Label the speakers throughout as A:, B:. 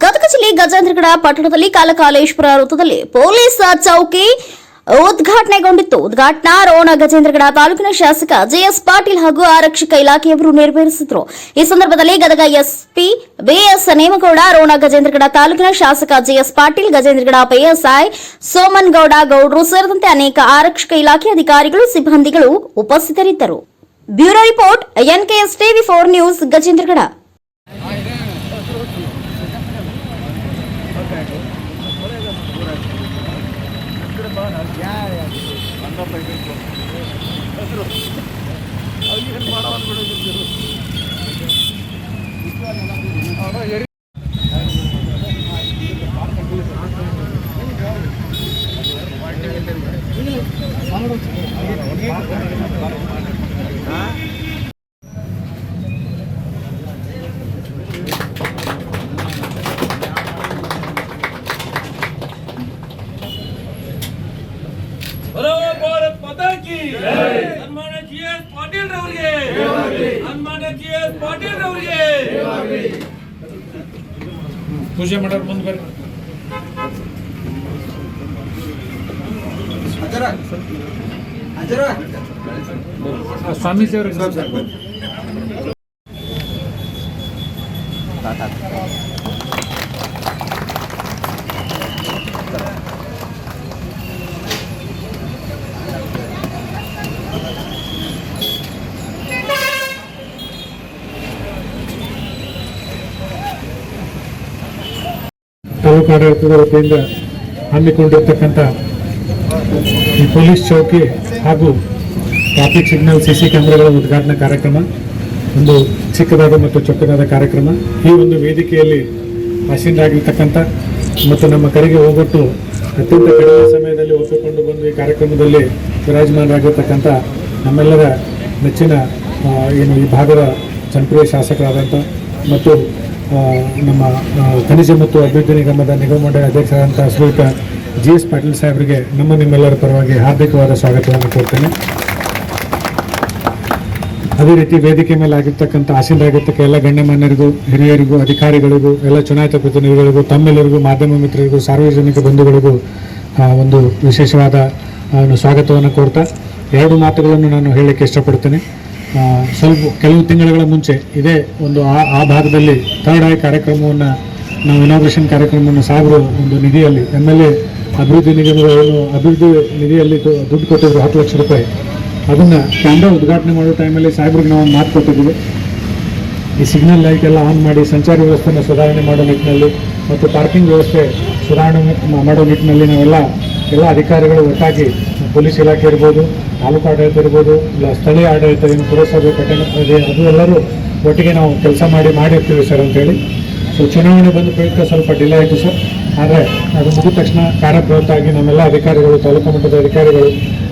A: ಗದಗ ಜಿಲ್ಲೆ ಗಜೇಂದ್ರಗಡ ಪಟ್ಟಣದಲ್ಲಿ ಕಾಲಕಾಲೇಶ್ವರ ವೃತ್ತದಲ್ಲಿ ಪೊಲೀಸ್ ಚೌಕಿ ಉದ್ಘಾಟನೆಗೊಂಡಿತ್ತು. ಉದ್ಘಾಟನಾ ರೋಣ ಗಜೇಂದ್ರಗಡ ತಾಲೂಕಿನ ಶಾಸಕ ಜೆಎಸ್ ಪಾಟೀಲ್ ಹಾಗೂ ಆರಕ್ಷಕ ಇಲಾಖೆಯವರು ನೆರವೇರಿಸಿದರು. ಈ ಸಂದರ್ಭದಲ್ಲಿ ಗದಗ ಎಸ್ಪಿ ಬಿಎಸ್ ನೇಮಗೌಡ, ರೋಣ ಗಜೇಂದ್ರಗಡ ತಾಲೂಕಿನ ಶಾಸಕ ಜೆಎಸ್ ಪಾಟೀಲ್, ಗಜೇಂದ್ರಗಡ ಪಿಎಸ್ಐ ಸೋಮನ್ಗೌಡ ಗೌಡ್ರು ಸೇರಿದಂತೆ ಅನೇಕ ಆರಕ್ಷಕ ಇಲಾಖೆ ಅಧಿಕಾರಿಗಳು, ಸಿಬ್ಬಂದಿಗಳು ಉಪಸ್ಥಿತರಿದ್ದರು. Bureau report, NKS TV four news, Gajendragad.
B: Bharat Mata ಕಿ ಸನ್ಮಾನ್ಯ ಜಿ ಎಸ್ ಪಾಟೀಲ್ ರವರಿಗೆ ಸನ್ಮಾನ್ಯ ಜಿ ಎಸ್ ಪಾಟೀಲ್ ರವರಿಗೆ
C: ಪೂಜೆ ಮಾಡೋರು ಮುಂದೆ ಬರ್ರಿ ತಾಲೂಕು ವತಿಯಿಂದ ಹಮ್ಮಿಕೊಂಡಿರ್ತಕ್ಕಂಥ ಈ ಪೊಲೀಸ್ ಚೌಕಿ ಹಾಗೂ ಟ್ರಾಫಿಕ್ ಸಿಗ್ನಲ್ ಸಿ ಸಿ ಕ್ಯಾಮ್ರಾಗಳ ಉದ್ಘಾಟನಾ ಕಾರ್ಯಕ್ರಮ, ಒಂದು ಚಿಕ್ಕದಾದ ಮತ್ತು ಚೊಕ್ಕದಾದ ಕಾರ್ಯಕ್ರಮ. ಈ ಒಂದು ವೇದಿಕೆಯಲ್ಲಿ ಆಸೀನರಾಗಿರ್ತಕ್ಕಂಥ ಮತ್ತು ನಮ್ಮ ಕಡೆಗೆ ಹೋಗೊಟ್ಟು ಅತ್ಯಂತ ಕಡಿಮೆ ಸಮಯದಲ್ಲಿ ಒಪ್ಪಿಕೊಂಡು ಬಂದು ಈ ಕಾರ್ಯಕ್ರಮದಲ್ಲಿ ವಿರಾಜಮಾನರಾಗಿರ್ತಕ್ಕಂಥ ನಮ್ಮೆಲ್ಲರ ನೆಚ್ಚಿನ ಏನು ಈ ಭಾಗದ ಜನಪ್ರಿಯ ಶಾಸಕರಾದಂಥ ಮತ್ತು ನಮ್ಮ ಖನಿಜ ಮತ್ತು ಅಭಿವೃದ್ಧಿ ನಿಗಮದ ನಿಗಮ ಮಂಡಳಿ ಅಧ್ಯಕ್ಷರಾದಂಥ ಶ್ರೀಯುತ ಜಿ ಎಸ್ ಪಾಟೀಲ್ ಸಾಹೇಬರಿಗೆ ನಮ್ಮ ನಿಮ್ಮೆಲ್ಲರ ಪರವಾಗಿ ಹಾರ್ದಿಕವಾದ ಸ್ವಾಗತವನ್ನು ಕೊಡ್ತೇನೆ ಅದೇ ರೀತಿ ವೇದಿಕೆ ಮೇಲೆ ಆಗಿರ್ತಕ್ಕಂಥ ಆಸೀನರಾಗಿರ್ತಕ್ಕ ಎಲ್ಲ ಗಣ್ಯಮಾನ್ಯರಿಗೂ, ಹಿರಿಯರಿಗೂ, ಅಧಿಕಾರಿಗಳಿಗೂ, ಎಲ್ಲ ಚುನಾಯಿತ ಪ್ರತಿನಿಧಿಗಳಿಗೂ, ತಮ್ಮೆಲ್ಲರಿಗೂ, ಮಾಧ್ಯಮ ಮಿತ್ರರಿಗೂ, ಸಾರ್ವಜನಿಕ ಬಂಧುಗಳಿಗೂ ಒಂದು ವಿಶೇಷವಾದ ಸ್ವಾಗತವನ್ನು ಕೋರ್ತಾ, ಎರಡು ಮಾತುಗಳನ್ನು ನಾನು ಹೇಳಲಿಕ್ಕೆ ಇಷ್ಟಪಡ್ತೇನೆ. ಸ್ವಲ್ಪ ಕೆಲವು ತಿಂಗಳುಗಳ ಮುಂಚೆ ಇದೇ ಒಂದು ಆ ಆ ಭಾಗದಲ್ಲಿ ಥರ್ಡ್ ಐ ಕಾರ್ಯಕ್ರಮವನ್ನು ನಾವು ಇನಾಗ್ರೇಷನ್ ಕಾರ್ಯಕ್ರಮವನ್ನು ಸಾಗರ ಒಂದು ನಿಧಿಯಲ್ಲಿ ಎಂ ಎಲ್ ಎ ಅಭಿವೃದ್ಧಿ ನಿಗಮಗಳು ಅಭಿವೃದ್ಧಿ ನಿಧಿಯಲ್ಲಿ ದುಡ್ಡು ಕೊಟ್ಟಿದ್ರು ಹತ್ತು ಲಕ್ಷ ರೂಪಾಯಿ. ಅದನ್ನು ಕ್ಯಾಮ್ರಾ ಉದ್ಘಾಟನೆ ಮಾಡೋ ಟೈಮಲ್ಲಿ ಸಾಹೇಬ್ರಿಗೆ ನಾವು ಮಾತು ಕೊಟ್ಟಿದ್ದೀವಿ. ಈ ಸಿಗ್ನಲ್ ಲೈಟ್ ಎಲ್ಲ ಆನ್ ಮಾಡಿ ಸಂಚಾರ ವ್ಯವಸ್ಥೆಯನ್ನು ಸುಧಾರಣೆ ಮಾಡೋ ನಿಟ್ಟಿನಲ್ಲಿ ಮತ್ತು ಪಾರ್ಕಿಂಗ್ ವ್ಯವಸ್ಥೆ ಸುಧಾರಣೆ ಮಾಡೋ ನಿಟ್ಟಿನಲ್ಲಿ ನಾವೆಲ್ಲ ಎಲ್ಲ ಅಧಿಕಾರಿಗಳು ಒಟ್ಟಾಗಿ ಪೊಲೀಸ್ ಇಲಾಖೆ ಇರ್ಬೋದು, ತಾಲೂಕು ಆಡಳಿತ ಇರ್ಬೋದು, ಇಲ್ಲ ಸ್ಥಳೀಯ ಆಡಳಿತ ಏನು ಪುರಸಭೆ, ಪಟ್ಟಣ ಅದು ಎಲ್ಲರೂ ಒಟ್ಟಿಗೆ ನಾವು ಕೆಲಸ ಮಾಡಿ ಮಾಡಿರ್ತೀವಿ ಸರ್ ಅಂತೇಳಿ. ಸೊ ಚುನಾವಣೆ ಬಂದ ಪ್ರಯುಕ್ತ ಸ್ವಲ್ಪ ಡಿಲೇ ಆಯಿತು ಸರ್. ಆದರೆ ಅದು ಮುಗಿದ ತಕ್ಷಣ ಕಾರ್ಯಪ್ರವೃತ್ತಾಗಿ ನಮ್ಮೆಲ್ಲ ಅಧಿಕಾರಿಗಳು, ತಾಲೂಕು ಮಟ್ಟದ ಅಧಿಕಾರಿಗಳು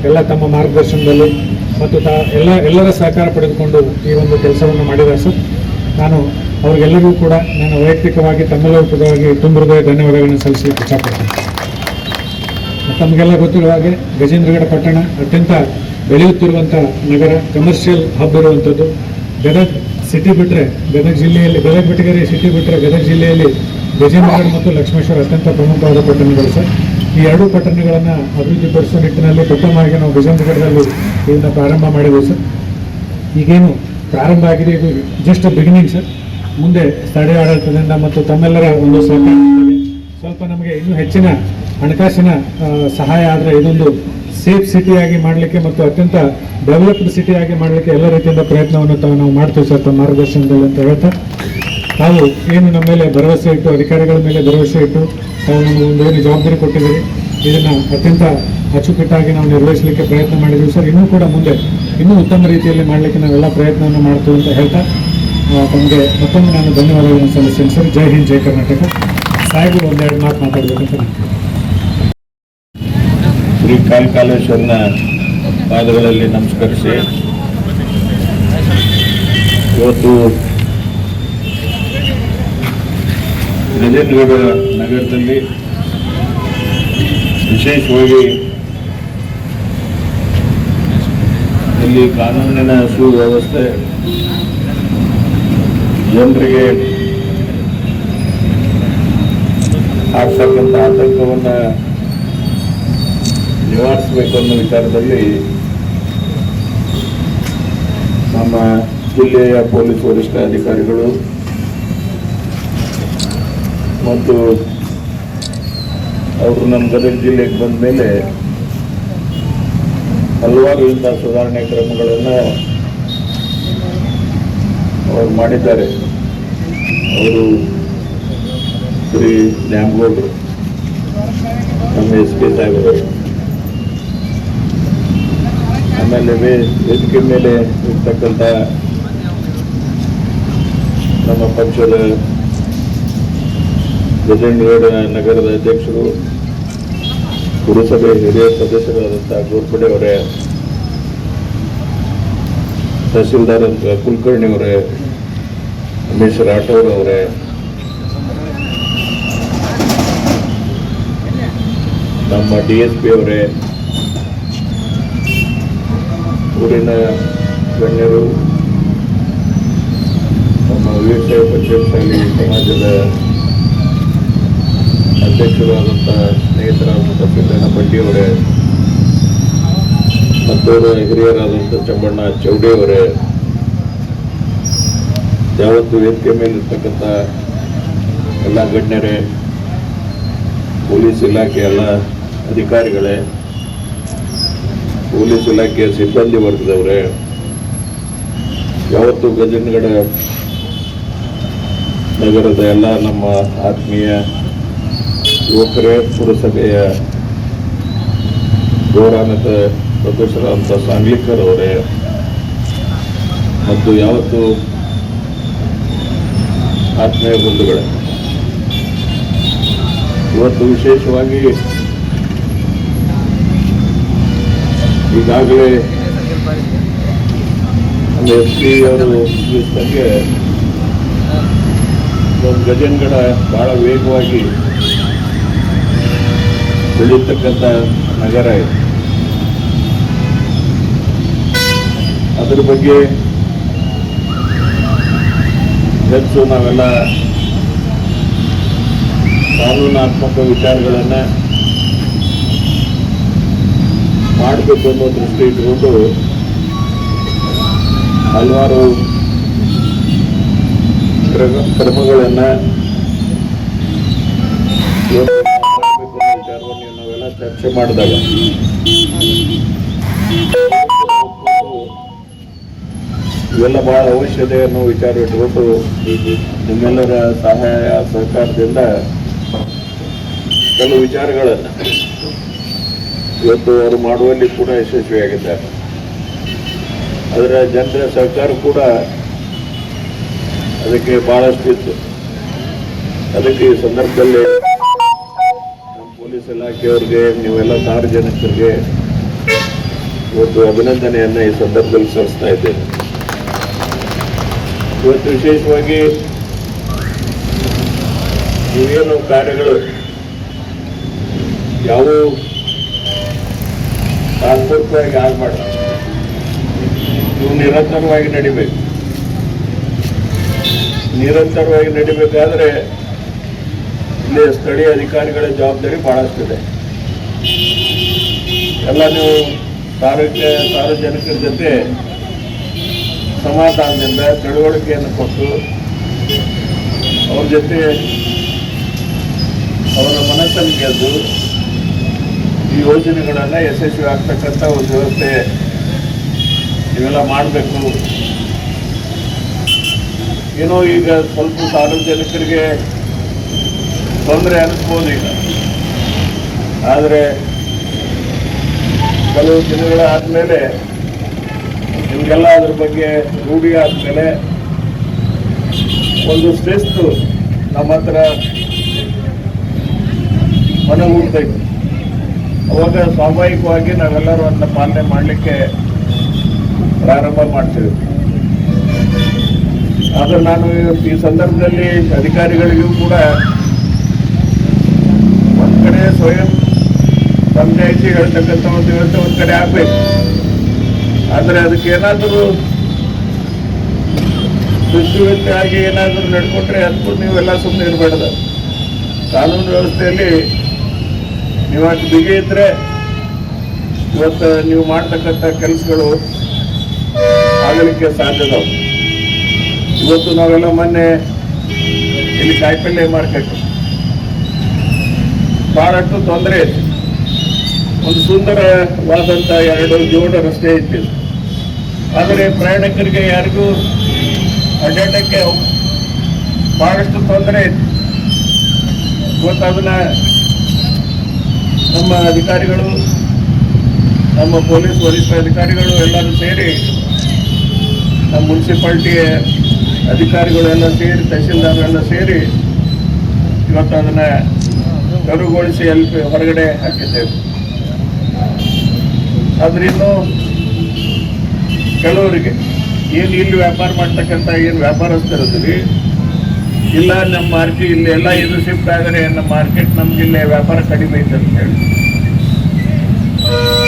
C: ಎಲ್ಲ ತಮ್ಮ ಮಾರ್ಗದರ್ಶನದಲ್ಲಿ ಮತ್ತು ತಾ ಎಲ್ಲ, ಎಲ್ಲರ ಸಹಕಾರ ಪಡೆದುಕೊಂಡು ಈ ಒಂದು ಕೆಲಸವನ್ನು ಮಾಡಿದ್ದಾರೆ ಸರ್. ನಾನು ಅವ್ರಿಗೆಲ್ಲರಿಗೂ ಕೂಡ ನಾನು ವೈಯಕ್ತಿಕವಾಗಿ ತಮ್ಮೆಲ್ಲರೂ ಕೂಡ ತುಂಬ ಹೃದಯ ಧನ್ಯವಾದಗಳನ್ನು ಸಲ್ಲಿಸಲಿಕ್ಕೆ ಇಷ್ಟಪಡ್ತೀನಿ ತಮಗೆಲ್ಲ ಗೊತ್ತಿರುವ ಹಾಗೆ ಗಜೇಂದ್ರಗಡ ಪಟ್ಟಣ ಅತ್ಯಂತ ಬೆಳೆಯುತ್ತಿರುವಂಥ ನಗರ ಕಮರ್ಷಿಯಲ್ ಹಬ್ ಇರುವಂಥದ್ದು ಗದಗ ಸಿಟಿ ಬಿಟ್ಟರೆ ಗದಗ ಜಿಲ್ಲೆಯಲ್ಲಿ, ಗದಗ ಬೆಟಗೇರಿ ಸಿಟಿ ಬಿಟ್ಟರೆ ಗದಗ ಜಿಲ್ಲೆಯಲ್ಲಿ ಗಜೇಂದ್ರಗಡ ಮತ್ತು ಲಕ್ಷ್ಮೇಶ್ವರ ಅತ್ಯಂತ ಪ್ರಮುಖವಾದ ಪಟ್ಟಣಗಳು ಸರ್. ಈ ಎರಡು ಪಟ್ಟಣಗಳನ್ನು ಅಭಿವೃದ್ಧಿಪಡಿಸುವ ನಿಟ್ಟಿನಲ್ಲಿ ಪ್ರಥಮವಾಗಿ ನಾವು ಗಜೇಂದ್ರಗಡದಲ್ಲಿ ಇದನ್ನು ಪ್ರಾರಂಭ ಮಾಡಿದ್ವಿ ಸರ್. ಈಗೇನು ಪ್ರಾರಂಭ ಆಗಿದೆ, ಇದು ಜಸ್ಟ್ ಬಿಗಿನಿಂಗ್ ಸರ್. ಮುಂದೆ ಸ್ಥಳೀಯ ಆಡಳಿತದಿಂದ ಮತ್ತು ತಮ್ಮೆಲ್ಲರ ಒಂದು ಸ್ವಲ್ಪ ನಮಗೆ ಇನ್ನೂ ಹೆಚ್ಚಿನ ಹಣಕಾಸಿನ ಸಹಾಯ ಆದರೆ ಇದೊಂದು ಸೇಫ್ ಸಿಟಿಯಾಗಿ ಮಾಡಲಿಕ್ಕೆ ಮತ್ತು ಅತ್ಯಂತ ಡೆವಲಪ್ಡ್ ಸಿಟಿಯಾಗಿ ಮಾಡಲಿಕ್ಕೆ ಎಲ್ಲ ರೀತಿಯಿಂದ ಪ್ರಯತ್ನವನ್ನು ತಾವು ನಾವು ಮಾಡ್ತೀವಿ ಸರ್, ತಮ್ಮ ಮಾರ್ಗದರ್ಶನದಲ್ಲಿ ಅಂತ ಹೇಳ್ತಾ. ತಾವು ಏನು ನಮ್ಮ ಮೇಲೆ ಭರವಸೆ ಇಟ್ಟು, ಅಧಿಕಾರಿಗಳ ಮೇಲೆ ಭರವಸೆ ಇಟ್ಟು, ತಾವು ನಮಗೆ ಒಂದು ಏನು ಜವಾಬ್ದಾರಿ ಕೊಟ್ಟಿದ್ದೀರಿ, ಇದನ್ನು ಅತ್ಯಂತ ಅಚ್ಚುಕಟ್ಟಾಗಿ ನಾವು ನಿರ್ವಹಿಸಲಿಕ್ಕೆ ಪ್ರಯತ್ನ ಮಾಡಿದ್ದೀವಿ ಸರ್. ಇನ್ನೂ ಕೂಡ ಮುಂದೆ, ಇನ್ನೂ ಉತ್ತಮ ರೀತಿಯಲ್ಲಿ ಮಾಡಲಿಕ್ಕೆ ನಾವೆಲ್ಲ ಪ್ರಯತ್ನವನ್ನು ಮಾಡ್ತೀವಿ ಅಂತ ಹೇಳ್ತಾ ತಮಗೆ ಮತ್ತೊಮ್ಮೆ ನಾನು ಧನ್ಯವಾದಗಳನ್ನು ಸಲ್ಲಿಸ್ತೇನೆ ಸರ್. ಜೈ ಹಿಂದ್, ಜೈ ಕರ್ನಾಟಕ. ಸಾಹೇಬರು ಒಂದೆರಡು ಮಾತು ಮಾತಾಡಬೇಕಂತ ನಾನು.
D: ಶ್ರೀ ಕಾಲೇಶ್ವರನ ಪಾದಗಳಲ್ಲಿ ನಮಸ್ಕರಿಸಿ. ಇವತ್ತು ಗಜೇಂದ್ರಗಡ ನಗರದಲ್ಲಿ ವಿಶೇಷವಾಗಿ ಇಲ್ಲಿ ಕಾನೂನಿನ ಸುವ್ಯವಸ್ಥೆ ಜನರಿಗೆ ಆಗ್ತಕ್ಕಂಥ ಆತಂಕವನ್ನು ನಿವಾರಿಸಬೇಕು ಅನ್ನೋ ವಿಚಾರದಲ್ಲಿ ನಮ್ಮ ಜಿಲ್ಲೆಯ ಪೊಲೀಸ್ ವರಿಷ್ಠ ಅಧಿಕಾರಿಗಳು ಮತ್ತು ಅವರು ನಮ್ಮ ಗದಗ ಜಿಲ್ಲೆಗೆ ಬಂದ ಮೇಲೆ ಹಲವಾರು ಇಂಥ ಸುಧಾರಣೆ ಕ್ರಮಗಳನ್ನು ಅವರು ಮಾಡಿದ್ದಾರೆ. ಅವರು ಶ್ರೀ ನ್ಯಾಮಗೌಡರು ನಮ್ಮ ಎಸ್ ಪಿ ಸಾಹೇಬರು. ಆಮೇಲೆ ವೇದಿಕೆ ಮೇಲೆ ಇರ್ತಕ್ಕಂಥ ನಮ್ಮ ಪಕ್ಷದ ಗಜೇಂದ್ರಗೌಡ ನಗರದ ಅಧ್ಯಕ್ಷರು, ಪುರಸಭೆ ಹಿರಿಯ ಸದಸ್ಯರಾದಂಥ ಗೋರ್ಪಡೆ ಅವರೇ, ತಹಸೀಲ್ದಾರ್ ಕುಲಕರ್ಣಿ ಅವರೇ, ಉಮೇಶ್ ರಾಠೋರ್ ಅವರೇ, ನಮ್ಮ ಡಿ ಎಸ್ ಪಿ ಅವರೇ ಊರಿನ ಗಣ್ಯರು, ನಮ್ಮ ವೀರಶೈವ ಪಂಚಾಯತ್ನಲ್ಲಿ ಸಮಾಜದ ಅಧ್ಯಕ್ಷರಾದಂಥ ಸ್ನೇಹಿತರಾದಂಥ ಸಿದ್ದಣ್ಣ ಬಂಡಿಯವರೇ ಮತ್ತವರ ಹಿರಿಯರಾದಂಥ ಚಂಬಣ್ಣ ಚೌಡಿಯವರೇ, ಯಾವತ್ತು ವೇದಿಕೆ ಮೇಲಿರ್ತಕ್ಕಂಥ ಎಲ್ಲ ಗಣ್ಯರೇ, ಪೊಲೀಸ್ ಇಲಾಖೆ ಎಲ್ಲ ಅಧಿಕಾರಿಗಳೇ ಪೊಲೀಸ್ ಇಲಾಖೆಯ ಸಿಬ್ಬಂದಿ ವರ್ಗದವ್ರೆ ಯಾವತ್ತು ಗಜನಗಡ ನಗರದ ಎಲ್ಲ ನಮ್ಮ ಆತ್ಮೀಯ ಯುವಕರೇ, ಪುರಸಭೆಯ ಗೌರವಾನ್ವಿತ ಸದಸ್ಯರಾದಂಥ ಸಾಂಗ್ಲಿಕರ್ ಅವರೇ, ಮತ್ತು ಯಾವತ್ತು ಆತ್ಮೀಯ ಬಂಧುಗಳೇ, ಇವತ್ತು ವಿಶೇಷವಾಗಿ ಈಗಾಗಲೇ ನಮ್ಮ ಎಸ್ ಪಿ ಅವರು ತಿಳಿಸಿದಂಗೆ ನಮ್ಮ ಗಜನ್ಗಡ ಬಹಳ ವೇಗವಾಗಿ ಬೆಳೀತಕ್ಕಂಥ ನಗರ ಇದೆ. ಅದ್ರ ಬಗ್ಗೆ ಹೆಚ್ಚು ನಾವೆಲ್ಲ ಕಾನೂನಾತ್ಮಕ ವಿಚಾರಗಳನ್ನು ಮಾಡಬೇಕು ಅನ್ನೋ ದೃಷ್ಟಿ ಇಟ್ಕೊಂಡು ಹಲವಾರು ಕ್ರಮ, ಕ್ರಮಗಳನ್ನು ನಾವೆಲ್ಲ ಚರ್ಚೆ ಮಾಡಿದಾಗ ಇವೆಲ್ಲ ಬಹಳ ಅವಶ್ಯತೆ ಅನ್ನೋ ವಿಚಾರ ಇಟ್ಕೊಂಡು ನಿಮ್ಮೆಲ್ಲರ ಸಹಾಯ ಸಹಕಾರದಿಂದ ಕೆಲವು ವಿಚಾರಗಳನ್ನು ಇವತ್ತು ಅವರು ಮಾಡುವಲ್ಲಿ ಕೂಡ ಯಶಸ್ವಿಯಾಗಿದ್ದಾರೆ ಅದರ ಜನರ ಸಹಕಾರ ಕೂಡ ಅದಕ್ಕೆ ಬಹಳಷ್ಟು ಇತ್ತು. ಅದಕ್ಕೆ ಈ ಸಂದರ್ಭದಲ್ಲಿ ನಮ್ಮ ಪೊಲೀಸ್ ಇಲಾಖೆಯವ್ರಿಗೆ ನೀವೆಲ್ಲ ಸಾರ್ವಜನಿಕರಿಗೆ ಇವತ್ತು ಅಭಿನಂದನೆಯನ್ನು ಈ ಸಂದರ್ಭದಲ್ಲಿ ಸಲ್ಲಿಸ್ತಾ ಇದ್ದೇನೆ. ಇವತ್ತು ವಿಶೇಷವಾಗಿ ಇವೇನು ಕಾರ್ಯಗಳು ಯಾವ ತಾತ್ಪರ್ಯವಾಗಿ ಆಗಬಾರ್ದು ಇವು ನಿರಂತರವಾಗಿ ನಡಿಬೇಕು. ನಿರಂತರವಾಗಿ ನಡಿಬೇಕಾದ್ರೆ ಇಲ್ಲಿ ಸ್ಥಳೀಯ ಅಧಿಕಾರಿಗಳ ಜವಾಬ್ದಾರಿ ಬಹಳಷ್ಟಿದೆ ಎಲ್ಲ ನೀವು ಸಾರ್ವಜ, ಸಾರ್ವಜನಿಕರ ಜೊತೆ ಸಮಾಧಾನದಿಂದ ತಿಳುವಳಿಕೆಯನ್ನು ಕೊಟ್ಟು ಅವ್ರ ಜೊತೆ ಅವರ ಮನಸ್ಸನ್ನು ಗೆದ್ದು ಈ ಯೋಜನೆಗಳನ್ನು ಯಶಸ್ವಿ ಆಗ್ತಕ್ಕಂಥ ಒಂದು ವ್ಯವಸ್ಥೆ ಇವೆಲ್ಲ ಮಾಡಬೇಕು. ಏನೋ ಈಗ ಸ್ವಲ್ಪ ಸಾರ್ವಜನಿಕರಿಗೆ ತೊಂದರೆ ಅನಿಸ್ಬೋದು ಈಗ. ಆದರೆ ಕೆಲವು ದಿನಗಳ ಆದಮೇಲೆ ನಿಮಗೆಲ್ಲ ಅದ್ರ ಬಗ್ಗೆ ರೂಢಿ ಆದಮೇಲೆ ಒಂದು ಶ್ರೇಷ್ಠ ನಮ್ಮ ಹತ್ರ ಮನಗೂಡ್ತೈತಿ ಅವಾಗ ಸ್ವಾಭಾವಿಕವಾಗಿ ನಾವೆಲ್ಲರೂ ಅದನ್ನ ಪಾಲನೆ ಮಾಡಲಿಕ್ಕೆ ಪ್ರಾರಂಭ ಮಾಡ್ತೀವಿ ಆದ್ರೆ ನಾನು ಈ ಸಂದರ್ಭದಲ್ಲಿ ಅಧಿಕಾರಿಗಳಿಗೂ ಕೂಡ ಒಂದ್ ಕಡೆ ಸ್ವಯಂ ಪಂಚಾಯಿತಿ ಹೇಳ್ತಕ್ಕಂಥ ಒಂದು ವ್ಯವಸ್ಥೆ ಒಂದ್ ಕಡೆ ಆಗ್ಬೇಕು. ಆದ್ರೆ ಅದಕ್ಕೆ ಏನಾದರೂ ಆಗಿ ಏನಾದರೂ ನಡ್ಕೊಂಡ್ರೆ ಅದಕ್ಕೂ ನೀವೆಲ್ಲ ಸುಮ್ಮನೆ ಇರಬಾರ್ದು ಕಾನೂನು ವ್ಯವಸ್ಥೆಯಲ್ಲಿ ಅಷ್ಟು ಬಿಗಿ ಇದ್ರೆ ಇವತ್ತು ನೀವು ಮಾಡ್ತಕ್ಕಂಥ ಕೆಲಸಗಳು ಆಗಲಿಕ್ಕೆ ಸಾಧ್ಯದ ಇವತ್ತು ನಾವೆಲ್ಲ ಮೊನ್ನೆ ಇಲ್ಲಿ ಕಾಯಿಪಲ್ಲೆ ಮಾರ್ಕೆಟ್. ಭಾಳಷ್ಟು ತೊಂದರೆ ಇತ್ತು ಒಂದು ಸುಂದರವಾದಂಥ ಎರಡು ಜೋಡ ರಸ್ತೆ ಇತ್ತು. ಆದರೆ ಪ್ರಯಾಣಿಕರಿಗೆ ಯಾರಿಗೂ ಅಡ್ಡಾಡಕ್ಕೆ ಬಹಳಷ್ಟು ತೊಂದರೆ ಇತ್ತು ಇವತ್ತು ಅದನ್ನ ನಮ್ಮ ಅಧಿಕಾರಿಗಳು, ನಮ್ಮ ಪೊಲೀಸ್ ವರಿಷ್ಠ ಅಧಿಕಾರಿಗಳು ಎಲ್ಲರೂ ಸೇರಿ ನಮ್ಮ ಮುನ್ಸಿಪಾಲ್ಟಿಯ ಅಧಿಕಾರಿಗಳು ಎಲ್ಲ ಸೇರಿ ತಹಸೀಲ್ದಾರರೆಲ್ಲ ಸೇರಿ ಇವತ್ತು ಅದನ್ನು ತೆರವುಗೊಳಿಸಿ ಅಲ್ಲಿ ಹೊರಗಡೆ ಹಾಕಿದ್ದೇವೆ. ಆದ್ರಿಂದ ಕೆಲವರಿಗೆ, ಏನು ಇಲ್ಲಿ ವ್ಯಾಪಾರ ಮಾಡ್ತಕ್ಕಂಥ ಏನು ವ್ಯಾಪಾರಸ್ಥರಿದ್ರಿ ಇಲ್ಲ ನಮ್ಮ ಮಾರ್ಕೆಟ್ ಇಲ್ಲಿ ಎಲ್ಲ ಇದು ಶಿಫ್ಟ್ ಆದರೆ ನಮ್ಮ ಮಾರ್ಕೆಟ್ ನಮ್ಗೆ ಇಲ್ಲೇ ವ್ಯಾಪಾರ ಕಡಿಮೆ ಐತೆ ಅಂತ ಹೇಳಿ.